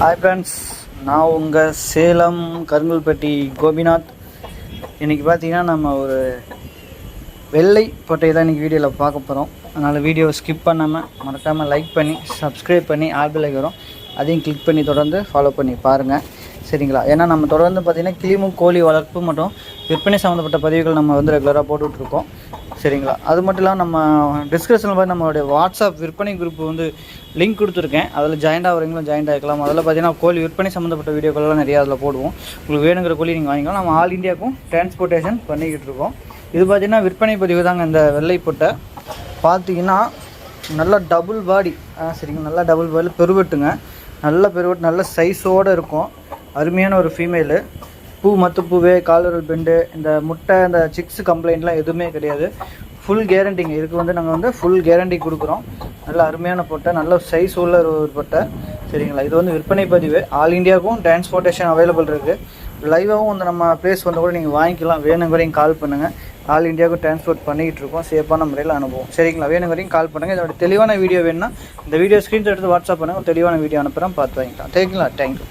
Hi friends நான் உங்கள் சேலம் கருங்கல்பட்டி கோபிநாத். இன்றைக்கி பார்த்தீங்கன்னா நம்ம ஒரு வெள்ளை பொட்டையை தான் இன்றைக்கி வீடியோவில் பார்க்க போகிறோம் அதனால் வீடியோவை ஸ்கிப் பண்ணாமல் மறக்காமல் லைக் பண்ணி சப்ஸ்கிரைப் பண்ணி ஆல்பில் வரும் அதையும் கிளிக் பண்ணி தொடர்ந்து ஃபாலோ பண்ணி பாருங்கள் சரிங்களா? ஏன்னா நம்ம தொடர்ந்து பார்த்திங்கன்னா கிளிமு கோழி வளர்ப்பு மட்டும் விற்பனை சம்மந்தப்பட்ட பதிவுகள் நம்ம வந்து ரெகுலராக போட்டுட்ருக்கோம். சரிங்களா? அது மட்டும் இல்லாமல் நம்ம டிஸ்கிரிப்ஷனில் போய் நம்மளுடைய வாட்ஸ்அப் விற்பனை குரூப் வந்து லிங்க் கொடுத்துருக்கேன். அதில் ஜாயின்ட் ஆகிறீங்களும் ஜாயின் ஆகிக்கலாம் அதில் பார்த்தீங்கன்னா கோழி விற்பனை சம்மந்தப்பட்ட வீடியோக்கள்லாம் நிறையா அதில் போடுவோம். உங்களுக்கு வேணுங்கிற கோழி நீங்கள் வாங்கிக்கலாம். நம்ம ஆல் இந்தியாவுக்கும் டிரான்ஸ்போர்ட்டேஷன் பண்ணிக்கிட்டு இருக்கோம். இது பார்த்தீங்கன்னா விற்பனை பதிவு தாங்க இந்த வெள்ளைப்பட்டை பார்த்தீங்கன்னா நல்லா டபுள் பாடி ஆ சரிங்க. நல்லா டபுள் பாடியில் பெருவெட்டுங்க. நல்ல பெருவெட்டு நல்ல சைஸோடு இருக்கும். அருமையான ஒரு ஃபீமேலு பூ மற்ற பூவே காலரல் பெண்டு இந்த முட்டை இந்த சிக்ஸ் கம்ப்ளைண்ட்லாம் எதுவுமே கிடையாது. ஃபுல் கேரண்டிங்க இதுக்கு வந்து நாங்கள் வந்து ஃபுல் கேரண்டி கொடுக்குறோம். நல்ல அருமையான பொட்டை நல்ல சைஸ் உள்ள ஒரு பொட்டை. சரிங்களா? இது வந்து விற்பனை பதிவு. ஆல் இந்தியாவுக்கும் டிரான்ஸ்போர்ட்டேஷன் அவைலபிள் இருக்குது லைவாகவும் வந்து நம்ம ப்ளேஸ் வந்து கூட நீங்கள் வாங்கிக்கலாம். வேணுங்கிறதையும் கால் பண்ணுங்கள் ஆல் இந்தியாவுக்கு டிரான்ஸ்போர்ட் பண்ணிக்கிட்டு இருக்கோம். சேஃபான முறையில் அனுப்புவோம். சரிங்களா? வேணுங்கிறதையும் கால் பண்ணுங்கள் இதோட தெளிவான வீடியோ வேணும்னா இந்த வீடியோ ஸ்க்ரீன்ஷாட் எடுத்து வாட்ஸ்அப் பண்ணுங்கள் தெளிவான வீடியோ அனுப்புகிறேன் பார்த்து வாங்கிக்கலாம். தேங்க்யூங்களா தேங்க்யூ